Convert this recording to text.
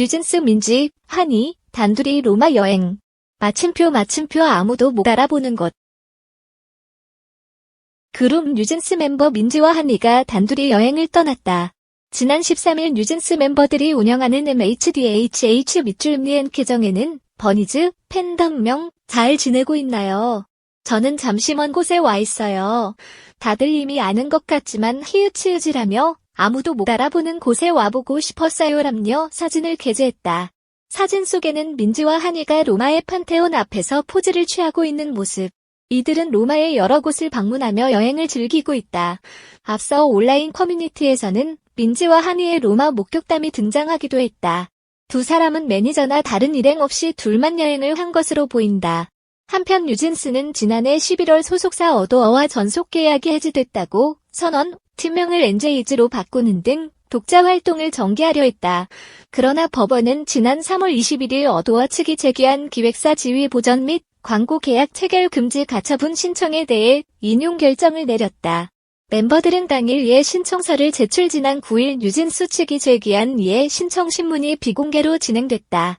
뉴진스 민지, 한이, 단둘이 로마 여행. 마침표 마침표 아무도 못 알아보는 것. 그룹 뉴진스 멤버 민지와 한이가 단둘이 여행을 떠났다. 지난 13일 뉴진스 멤버들이 운영하는 MHDHH 밑줄 미엔 계정에는 버니즈, 팬덤명, 잘 지내고 있나요? 저는 잠시 먼 곳에 와 있어요. 다들 이미 아는 것 같지만 히읗히읗이라며 아무도 못 알아보는 곳에 와보고 싶었어요람며 사진을 게재했다. 사진 속에는 민지와 한이가 로마의 판테온 앞에서 포즈를 취하고 있는 모습. 이들은 로마의 여러 곳을 방문하며 여행을 즐기고 있다. 앞서 온라인 커뮤니티에서는 민지와 한이의 로마 목격담이 등장하기도 했다. 두 사람은 매니저나 다른 일행 없이 둘만 여행을 한 것으로 보인다. 한편 뉴진스는 지난해 11월 소속사 어도어와 전속 계약이 해지됐다고 선언, 팀명을 NJ즈로 바꾸는 등 독자 활동을 전개하려 했다. 그러나 법원은 지난 3월 21일 어도어 측이 제기한 기획사 지위 보전 및 광고 계약 체결 금지 가처분 신청에 대해 인용 결정을 내렸다. 멤버들은 당일 이에 신청서를 제출 지난 9일 뉴진스 측이 제기한 이에 신청 신문이 비공개로 진행됐다.